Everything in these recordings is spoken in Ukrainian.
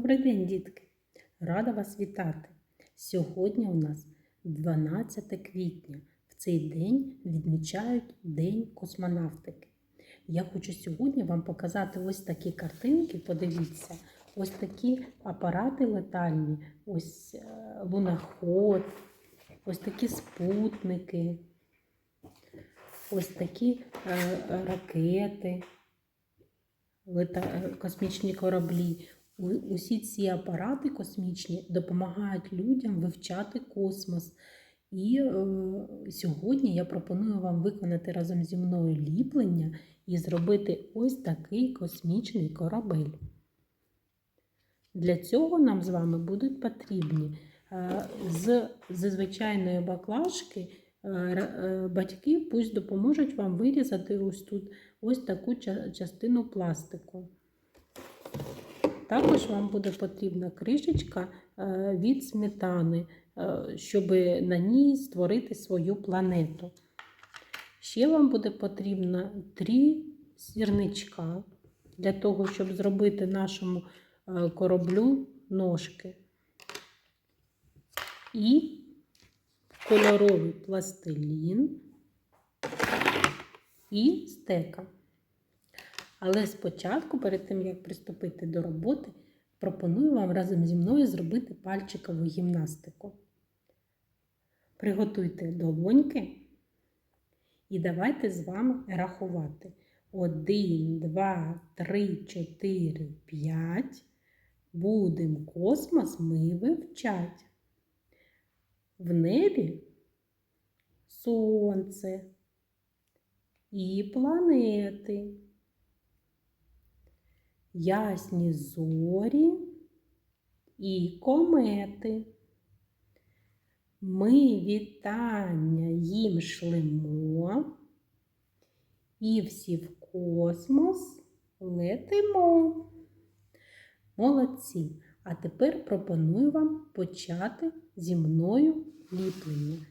Добрий день, дітки! Рада вас вітати! Сьогодні у нас 12 квітня. В цей день відмічають День космонавтики. Я хочу сьогодні вам показати ось такі картинки. Подивіться, ось такі апарати летальні, ось е, луноход, ось такі спутники, ось такі е, ракети е, космічні кораблі. Усі ці апарати космічні допомагають людям вивчати космос. І е, сьогодні я пропоную вам виконати разом зі мною ліплення і зробити ось такий космічний корабель. Для цього нам з вами будуть потрібні е, з, зі звичайної баклажки е, е, батьки пусть допоможуть вам вирізати ось тут ось таку частину пластику. Також вам буде потрібна кришечка е, від сметани, е, щоб на ній створити свою планету. Ще вам буде потрібно три сірничка для того, щоб зробити нашому е, кораблю ножки. І кольоровий пластилін і стека. Але спочатку, перед тим як приступити до роботи, пропоную вам разом зі мною зробити пальчикову гімнастику. Приготуйте долоньки і давайте з вами рахувати. 1, 2, 3, 4, 5. Будем космос ми вивчать. В небі сонце і планети ясні зорі і комети. Ми вітання їм шлемо і всі в космос летимо. Молодці! А тепер пропоную вам почати зі мною ліплення.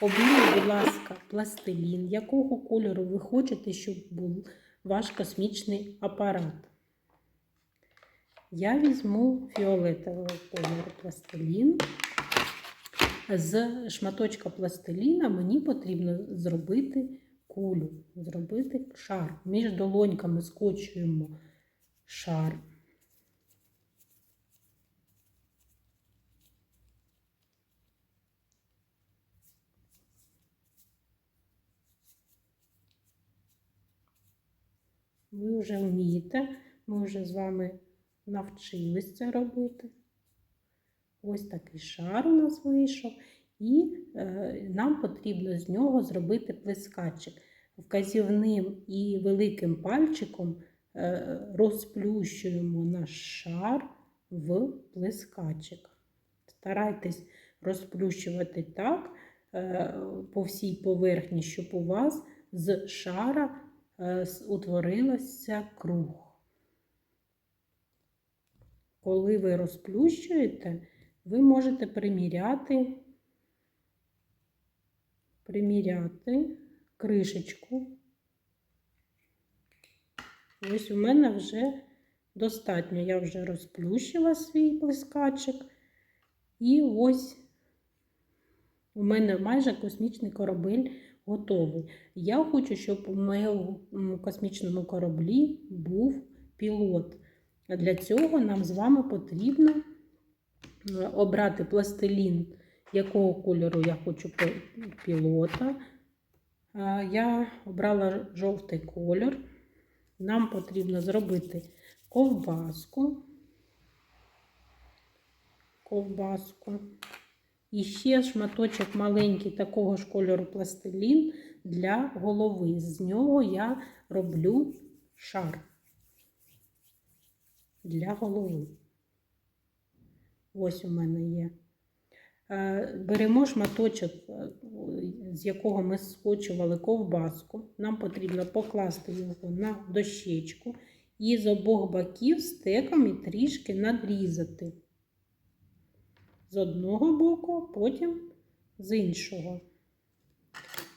Облій, будь ласка, пластилін, якого кольору ви хочете, щоб був ваш космічний апарат. Я візьму фіолетовий колір пластилін. З шматочка пластиліна мені потрібно зробити кулю, зробити шар. Між долоньками скочуємо шар. Ви вже вмієте, ми вже з вами навчились це робити. Ось такий шар у нас вийшов, і е, нам потрібно з нього зробити плескачик. Вказівним і великим пальчиком е, розплющуємо наш шар в плескачик. Старайтесь розплющувати так е, по всій поверхні, щоб у вас з шара утворилося круг. Коли ви розплющуєте, ви можете приміряти, приміряти кришечку. Ось у мене вже достатньо. Я вже розплющила свій плескачик. І ось у мене майже космічний корабель готовий. Я хочу, щоб у моєму космічному кораблі був пілот. Для цього нам з вами потрібно е, обрати пластилін, якого кольору я хочу пілота. Е, Я обрала жовтий колір. Нам потрібно зробити ковбаску. Ковбаску. І ще шматочок маленький такого ж кольору пластилін для голови. З нього я роблю шар для голови. Ось у мене є. Е, Беремо шматочок, е, з якого ми скочували ковбаску. Нам потрібно покласти його на дощечку і з обох боків стеком і трішки надрізати. З одного боку, потім з іншого.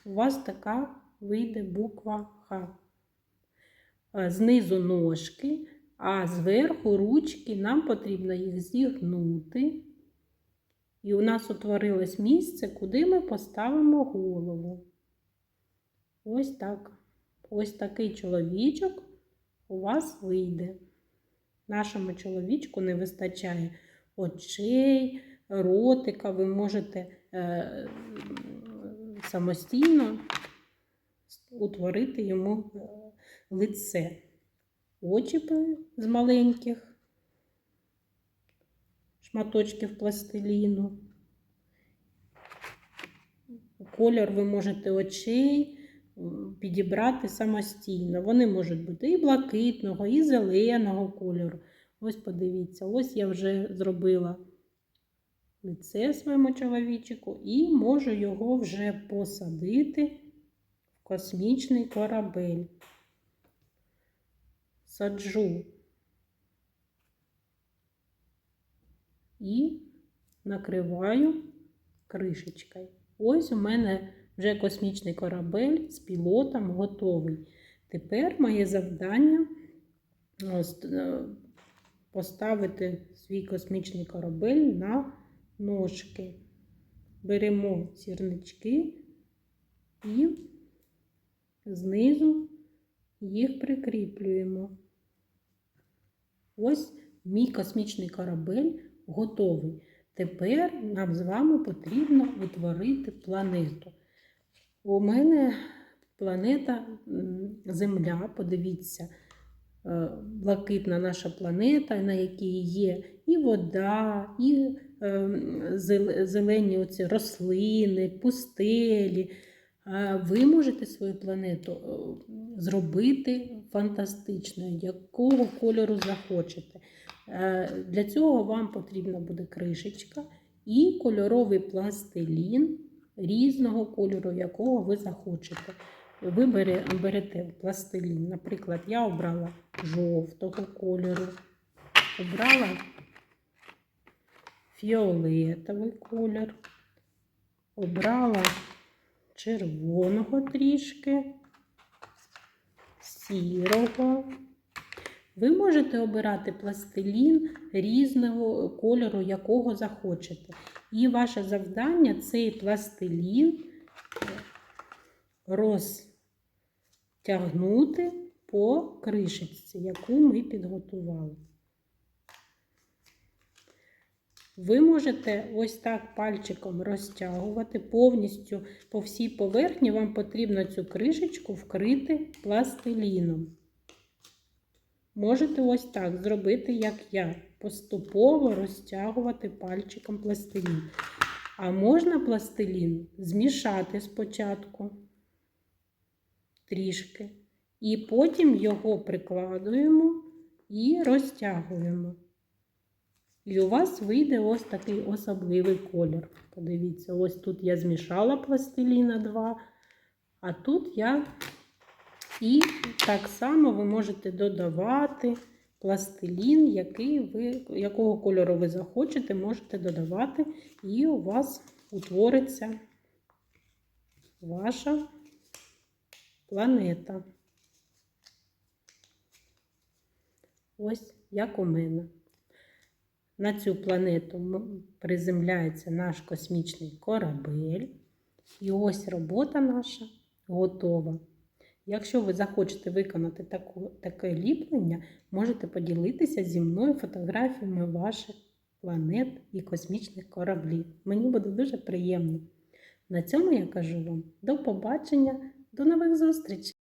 У вас така вийде буква Х. Е, Знизу ножки А зверху ручки нам потрібно їх зігнути. І у нас утворилось місце, куди ми поставимо голову. Ось так. Ось такий чоловічок у вас вийде. Нашому чоловічку не вистачає очей, ротика. Ви можете е, самостійно утворити йому е, лице. Очі з маленьких шматочків пластиліну. Колір ви можете очей підібрати самостійно. Вони можуть бути і блакитного, і зеленого кольору. Ось подивіться, ось я вже зробила лице своєму чоловічику і можу його вже посадити в космічний корабель. Саджу і накриваю кришечкою. Ось у мене вже космічний корабель з пілотом готовий. Тепер моє завдання е, поставити свій космічний корабель на ножки. Беремо сірнички і знизу їх прикріплюємо. Ось мій космічний корабель готовий. Тепер нам з вами потрібно утворити планету. У мене планета Земля, подивіться, е, блакитна наша планета, на якій є і вода, і зелені оці рослини, пустелі. Ви можете свою планету е, зробити фантастичною, якого кольору захочете. Е, Для цього вам потрібна буде кришечка і кольоровий пластилін різного кольору, якого ви захочете. Ви бере- берете пластилін. Наприклад, я обрала жовтого кольору, обрала фіолетовий колір, обрала червоного трішки, сірого. Ви можете обирати пластилін різного кольору, якого захочете. І ваше завдання цей пластилін розтягнути по кришечці, яку ми підготували. Ви можете ось так пальчиком розтягувати повністю по всій поверхні. Вам потрібно цю кришечку вкрити пластиліном. Можете ось так зробити, як я, поступово розтягувати пальчиком пластилін. А можна пластилін змішати спочатку трішки. І потім його прикладуємо і розтягуємо. І у вас вийде ось такий особливий колір. Подивіться, ось тут я змішала пластиліна 2, а тут я і так само ви можете додавати пластилін, який ви, якого кольору ви захочете, можете додавати, і у вас утвориться ваша планета. Ось як у мене. На цю планету приземляється наш космічний корабель. І ось робота наша готова. Якщо ви захочете виконати таку, таке ліплення, можете поділитися зі мною фотографіями ваших планет і космічних кораблів. Мені буде дуже приємно. На цьому я кажу вам до побачення, до нових зустрічей!